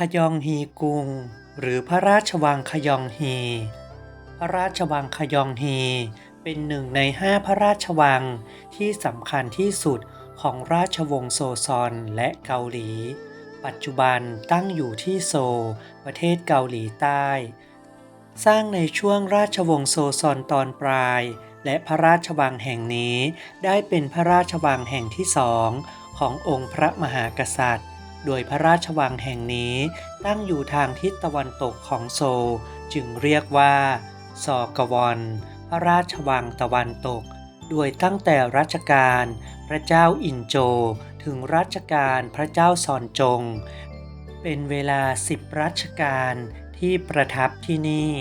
ขยองฮีกรุง หรือพระราชวังขยองฮี พระราชวังขยองฮี เป็นหนึ่งในห้าพระราชวังที่สำคัญที่สุดของราชวงศ์โซซอนและเกาหลี ปัจจุบันตั้งอยู่ที่โซลประเทศเกาหลีใต้ สร้างในช่วงราชวงศ์โซซอนตอนปลาย และพระราชวังแห่งนี้ได้เป็นพระราชวังแห่งที่สองขององค์พระมหากษัตริย์ โดยพระราชวังแห่งนี้ตั้งอยู่ทางทิศตะวันตกของโซลจึงเรียกว่าซอกวอนพระราชวังตะวันตก โดยตั้งแต่รัชกาลพระเจ้าอินโจถึงรัชกาลพระเจ้าซอนจง เป็นเวลาสิบรัชกาลที่ประทับที่นี่